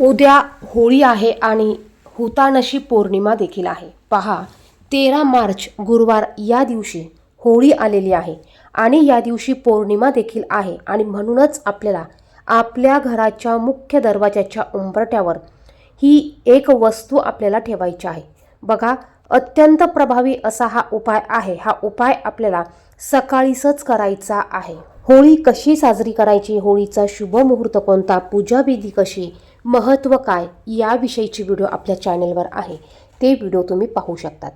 उद्या होळी आहे आणि हुतानशी पौर्णिमा देखील आहे. पहा तेरा मार्च गुरुवार या दिवशी होळी आलेली आहे आणि या दिवशी पौर्णिमा देखील आहे आणि म्हणूनच आपल्याला आपल्या घराच्या मुख्य दरवाजाच्या उंबरट्यावर ही एक वस्तू आपल्याला ठेवायची आहे. बघा अत्यंत प्रभावी असा हा उपाय आहे. हा उपाय आपल्याला सकाळीच करायचा आहे. होळी कशी साजरी करायची? होळीचा शुभ मुहूर्त कोणता? पूजाविधी कशी? महत्त्व काय याविषयीची व्हिडिओ आपल्या चॅनेलवर आहे. ते व्हिडिओ तुम्ही पाहू शकतात.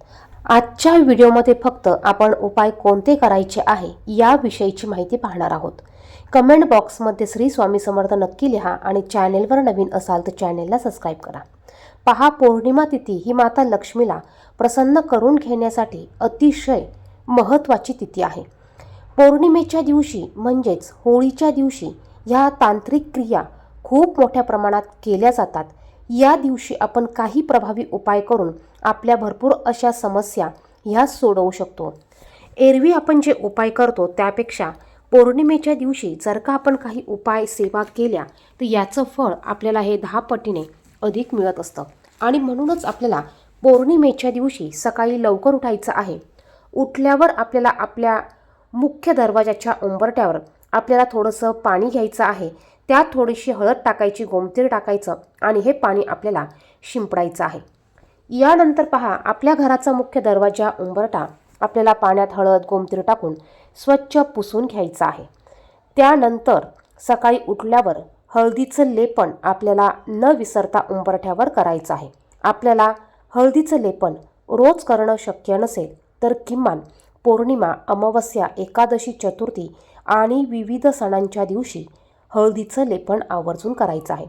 आजच्या व्हिडिओमध्ये फक्त आपण उपाय कोणते करायचे आहे याविषयीची माहिती पाहणार आहोत. कमेंट बॉक्समध्ये श्री स्वामी समर्थ नक्की लिहा आणि चॅनेलवर नवीन असाल तर चॅनेलला सबस्क्राईब करा. पहा पौर्णिमा तिथी ही माता लक्ष्मीला प्रसन्न करून घेण्यासाठी अतिशय महत्त्वाची तिथी आहे. पौर्णिमेच्या दिवशी म्हणजेच होळीच्या दिवशी ह्या तांत्रिक क्रिया खूप मोठ्या प्रमाणात केल्या जातात. या दिवशी आपण काही प्रभावी उपाय करून आपल्या भरपूर अशा समस्या ह्या सोडवू शकतो. एरवी आपण जे उपाय करतो त्यापेक्षा पौर्णिमेच्या दिवशी जर का आपण काही उपाय सेवा केल्या तर याचं फळ आपल्याला हे दहा पटीने अधिक मिळत असतं. आणि म्हणूनच आपल्याला पौर्णिमेच्या दिवशी सकाळी लवकर उठायचं आहे. उठल्यावर आपल्याला आपल्या मुख्य दरवाजाच्या उंबरट्यावर आपल्याला थोडंसं पाणी घ्यायचं आहे. त्यात थोडीशी हळद टाकायची गोमतीर टाकायचं आणि हे पाणी आपल्याला शिंपडायचं आहे. यानंतर पहा आपल्या घराचा मुख्य दरवाजा उंबरटा आपल्याला पाण्यात हळद गोमतीर टाकून स्वच्छ पुसून घ्यायचा आहे. त्यानंतर सकाळी उठल्यावर हळदीचं लेपन आपल्याला न विसरता उंबरठ्यावर करायचं आहे. आपल्याला हळदीचं लेपन रोज करणं शक्य नसेल तर किमान पौर्णिमा अमावस्या एकादशी चतुर्थी आणि विविध सणांच्या दिवशी हळदीचं लेपन आवर्जून करायचं आहे.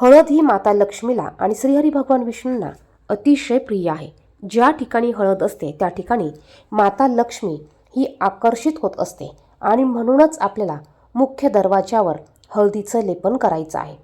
हळद ही माता लक्ष्मीला आणि श्रीहरी भगवान विष्णूंना अतिशय प्रिय आहे. ज्या ठिकाणी हळद असते त्या ठिकाणी माता लक्ष्मी ही आकर्षित होत असते आणि म्हणूनच आपल्याला मुख्य दरवाज्यावर हळदीचं लेपन करायचं आहे.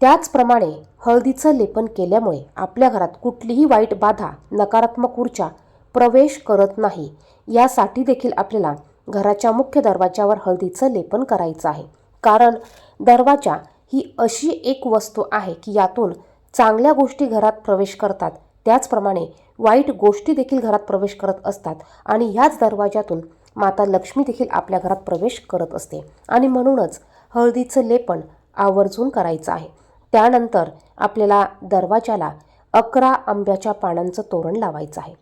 त्याचप्रमाणे हळदीचं लेपन केल्यामुळे आपल्या घरात कुठलीही वाईट बाधा नकारात्मक ऊर्जा प्रवेश करत नाही. यासाठी देखील आपल्याला घराच्या मुख्य दरवाजावर हळदीचं लेपन करायचं आहे. कारण दरवाजा ही अशी एक वस्तू आहे की यातून चांगल्या गोष्टी घरात प्रवेश करतात. त्याचप्रमाणे वाईट गोष्टी देखील घरात प्रवेश करत असतात आणि ह्याच दरवाजातून माता लक्ष्मी देखील आपल्या घरात प्रवेश करत असते. आणि म्हणूनच हळदीचं लेपन आवर्जून करायचं आहे. त्यानंतर आपल्याला दरवाजाला अकरा आंब्याच्या पानांचं तोरण लावायचं आहे.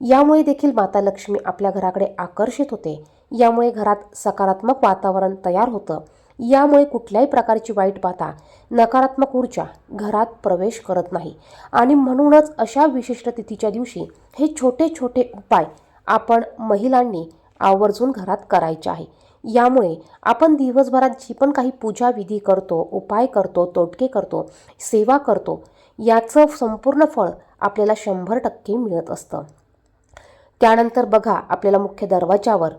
यामुळे देखील माता लक्ष्मी आपल्या घराकडे आकर्षित होते यामुळे घरात सकारात्मक वातावरण तयार होतं. यामुळे कुठल्याही प्रकारची वाईट बाधा नकारात्मक ऊर्जा घरात प्रवेश करत नाही. आणि म्हणूनच अशा विशिष्ट तिथीच्या दिवशी हे छोटे छोटे उपाय आपण महिलांनी आवर्जून घरात करायचे आहे. यामुळे आपण दिवसभरात जी पण काही पूजा विधी करतो उपाय करतो तोटके करतो सेवा करतो. याचं संपूर्ण फळ आपल्याला शंभर टक्के मिळत असतं. त्यानंतर बघा आपल्याला मुख्य दरवाजावर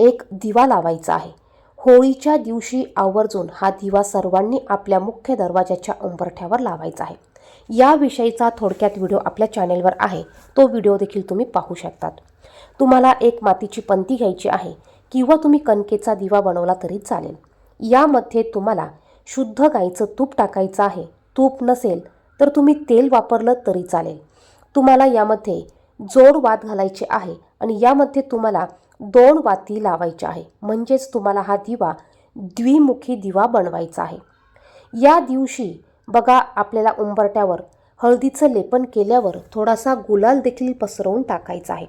एक दिवा लावायचा आहे. होळीच्या दिवशी आवर्जून हा दिवा सर्वांनी आपल्या मुख्य दरवाजाच्या उंबरठ्यावर लावायचा आहे. याविषयीचा थोडक्यात व्हिडिओ आपल्या चॅनेलवर आहे. तो व्हिडिओ देखील तुम्ही पाहू शकतात. तुम्हाला एक मातीची पंती घ्यायची आहे किंवा तुम्ही कणकेचा दिवा बनवला तरी चालेल. यामध्ये तुम्हाला शुद्ध गाईचं तूप टाकायचं आहे. तूप नसेल तर तुम्ही तेल वापरलं तरी चालेल. तुम्हाला यामध्ये जोड वात घालायचे आहे आणि यामध्ये तुम्हाला दोन वाती लावायच्या आहे. म्हणजेच तुम्हाला हा दिवा द्विमुखी दिवा बनवायचा आहे. या दिवशी बघा आपल्याला उंबरट्यावर हळदीचं लेपन केल्यावर थोडासा गुलाल देखील पसरवून टाकायचा आहे.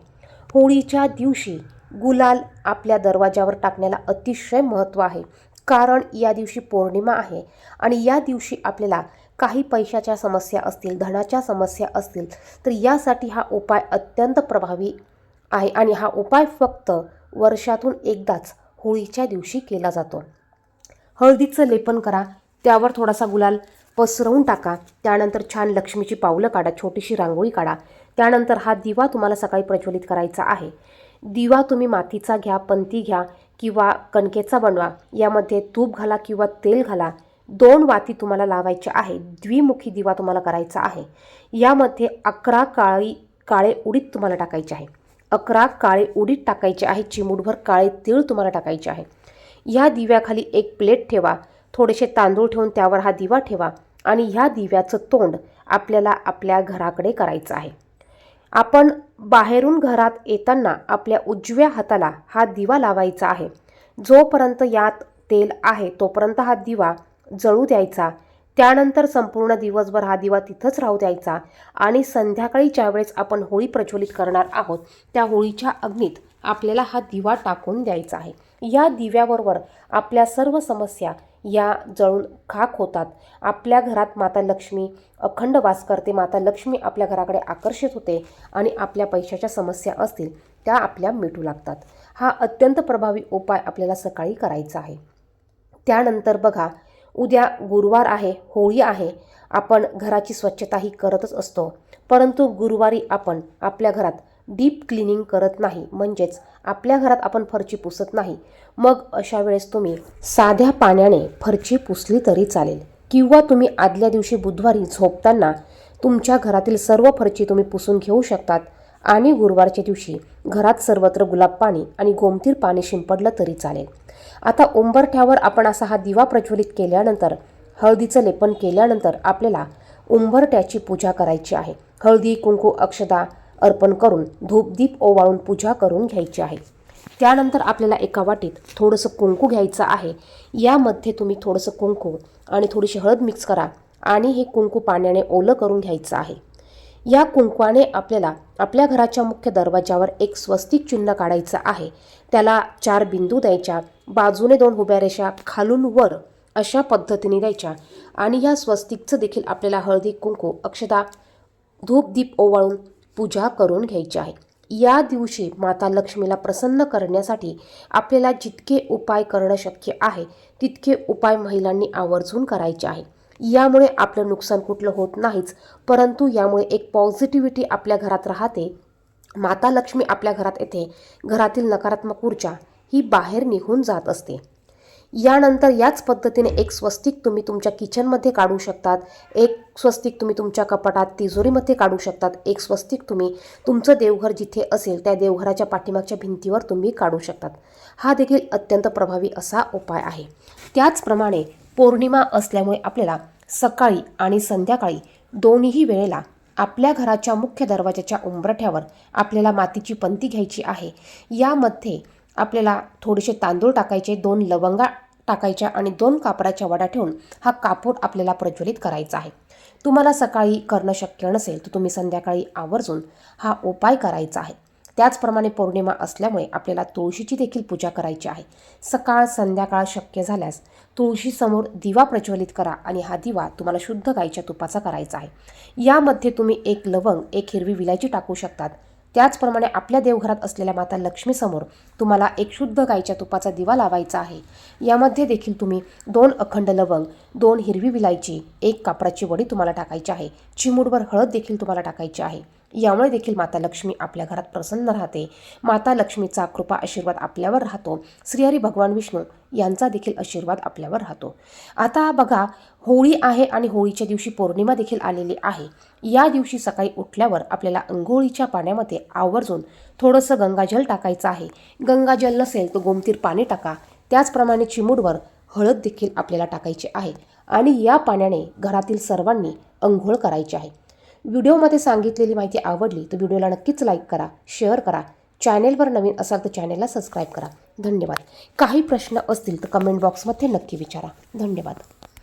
होळीच्या दिवशी गुलाल आपल्या दरवाजावर टाकण्याला अतिशय महत्त्व आहे. कारण या दिवशी पौर्णिमा आहे आणि या दिवशी आपल्याला काही पैशाच्या समस्या असतील धनाच्या समस्या असतील तर यासाठी हा उपाय अत्यंत प्रभावी आहे आणि हा उपाय फक्त वर्षातून एकदाच होळीच्या दिवशी केला जातो. हळदीचं लेपन करा त्यावर थोडासा गुलाल पसरवून टाका त्यानंतर छान लक्ष्मीची पावलं काढा छोटीशी रांगोळी काढा. त्यानंतर हा दिवा तुम्हाला सकाळी प्रज्वलित करायचा आहे. दिवा तुम्ही मातीचा घ्या पंती घ्या किंवा कणकेचा बनवा. यामध्ये तूप घाला किंवा तेल घाला. दोन वाती तुम्हाला लावायच्या आहे. द्विमुखी दिवा तुम्हाला करायचा आहे. यामध्ये अकरा काळी काळे उडीद तुम्हाला टाकायचे आहे. अकरा काळे उडीद टाकायचे आहे. चिमूटभर काळे तीळ तुम्हाला टाकायचे आहे. या दिव्याखाली एक प्लेट ठेवा. थोडेसे तांदूळ ठेवून त्यावर हा दिवा ठेवा आणि ह्या दिव्याचं तोंड आपल्याला आपल्या घराकडे करायचं आहे. आपण बाहेरून घरात येताना आपल्या उजव्या हाताला हा दिवा लावायचा आहे. जोपर्यंत यात तेल आहे तोपर्यंत हा दिवा जळू द्यायचा. त्यानंतर संपूर्ण दिवसभर हा दिवा तिथंच राहू द्यायचा आणि संध्याकाळी ज्यावेळेस आपण होळी प्रज्वलित करणार आहोत त्या होळीच्या अग्नीत आपल्याला हा दिवा टाकून द्यायचा आहे. या दिव्याबरोबर आपल्या सर्व समस्या या जळून खाक होतात. आपल्या घरात माता लक्ष्मी अखंड वास करते माता लक्ष्मी आपल्या घराकडे आकर्षित होते आणि आपल्या पैशाच्या समस्या असतील त्या आपल्या मिटू लागतात. हा अत्यंत प्रभावी उपाय आपल्याला सकाळी करायचा आहे. त्यानंतर बघा उद्या गुरुवार आहे होळी आहे. आपण घराची स्वच्छताही करतच असतो. परंतु गुरुवारी आपण आपल्या घरात डीप क्लिनिंग करत नाही. म्हणजेच आपल्या घरात आपण फरची पुसत नाही. मग अशा वेळेस तुम्ही साध्या पाण्याने फरची पुसली तरी चालेल. किंवा तुम्ही आदल्या दिवशी बुधवारी झोपताना तुमच्या घरातील सर्व फरची तुम्ही पुसून घेऊ शकतात. आणि गुरुवारच्या दिवशी घरात सर्वत्र गुलाब पाणी आणि गोमतीर पाणी शिंपडलं तरी चालेल. आता उंबरठ्यावर आपण असा हा दिवा प्रज्वलित केल्यानंतर हळदीचं लेपन केल्यानंतर आपल्याला उंबरट्याची पूजा करायची आहे. हळदी कुंकू अक्षदा अर्पण करून धूपदीप ओवाळून पूजा करून घ्यायची आहे. त्यानंतर आपल्याला एका वाटीत थोडंसं कुंकू घ्यायचं आहे. यामध्ये तुम्ही थोडंसं कुंकू आणि थोडीशी हळद मिक्स करा आणि हे कुंकू पाण्याने ओलं करून घ्यायचं आहे. या कुंकवाने आपल्याला आपल्या घराच्या मुख्य दरवाजावर एक स्वस्तिक चिन्ह काढायचं आहे. त्याला चार बिंदू द्यायच्या बाजूने दोन उभ्या रेषा खालून वर अशा पद्धतीने द्यायच्या आणि ह्या स्वस्तिकचं देखील आपल्याला हळदी कुंकू अक्षदा धूप दीप ओवाळून पूजा करून घ्यायची आहे. या दिवशी माता लक्ष्मीला प्रसन्न करण्यासाठी आपल्याला जितके उपाय करणं शक्य आहे तितके उपाय महिलांनी आवर्जून करायचे आहे. यामुळे आपलं नुकसान कुठलं होत नाहीच. परंतु यामुळे एक पॉझिटिव्हिटी आपल्या घरात राहते. माता लक्ष्मी आपल्या घरात येते. घरातील नकारात्मक ऊर्जा ही बाहेर निघून जात असते. यानंतर याच पद्धतीने एक स्वस्तिक तुम्ही तुमच्या किचनमध्ये काढू शकतात. एक स्वस्तिक तुम्ही तुमच्या कपाटात तिजोरीमध्ये काढू शकतात. एक स्वस्तिक तुम्ही तुमचं देवघर जिथे असेल त्या देवघराच्या पाठीमागच्या भिंतीवर तुम्ही काढू शकतात. हा देखील अत्यंत प्रभावी असा उपाय आहे. त्याचप्रमाणे पौर्णिमा असल्यामुळे आपल्याला सकाळी आणि संध्याकाळी दोन्ही वेळेला आपल्या घराच्या मुख्य दरवाजाच्या उंबरठ्यावर आपल्याला मातीची पंती घ्यायची आहे. यामध्ये आपल्याला थोडेसे तांदूळ टाकायचे दोन लवंगा टाकायच्या आणि दोन कापडाच्या वडा ठेवून हा कापूर आपल्याला प्रज्वलित करायचा आहे. तुम्हाला सकाळी करणं शक्य नसेल तर तुम्ही संध्याकाळी आवर्जून हा उपाय करायचा आहे. त्याचप्रमाणे पौर्णिमा असल्यामुळे आपल्याला तुळशीची देखील पूजा करायची आहे. सकाळ संध्याकाळ शक्य झाल्यास तुळशीसमोर दिवा प्रज्वलित करा आणि हा दिवा तुम्हाला शुद्ध गाईच्या तुपाचा करायचा आहे. यामध्ये तुम्ही एक लवंग एक हिरवी विलायची टाकू शकतात. त्याचप्रमाणे आपल्या देवघरात असलेल्या माता लक्ष्मीसमोर तुम्हाला एक शुद्ध गाईच्या तुपाचा दिवा लावायचा आहे. यामध्ये देखील तुम्ही दोन अखंड लवंग दोन हिरवी विलायची एक कापडाची वडी तुम्हाला टाकायची आहे. चिमूडवर हळद देखील तुम्हाला टाकायची आहे. यामुळे देखील माता लक्ष्मी आपल्या घरात प्रसन्न राहते. माता लक्ष्मीचा कृपा आशीर्वाद आपल्यावर राहतो. श्रीहरी भगवान विष्णू यांचा देखील आशीर्वाद आपल्यावर राहतो. आता बघा होळी आहे आणि होळीच्या दिवशी पौर्णिमा देखील आलेली आहे. या दिवशी सकाळी उठल्यावर आपल्याला अंघोळीच्या पाण्यामध्ये आवर्जून थोडंसं गंगाजल टाकायचं आहे. गंगाजल नसेल तर गोमतीर पाणी टाका. त्याचप्रमाणे चिमूडवर हळद देखील आपल्याला टाकायची आहे आणि या पाण्याने घरातील सर्वांनी अंघोळ करायची आहे. व्हिडिओमध्ये सांगितलेली माहिती आवडली तर व्हिडिओला नक्कीच लाईक करा शेअर करा. चॅनेलवर नवीन असाल तर चॅनेलला सबस्क्राईब करा. धन्यवाद. काही प्रश्न असतील तर कमेंट बॉक्समध्ये नक्की विचारा. धन्यवाद.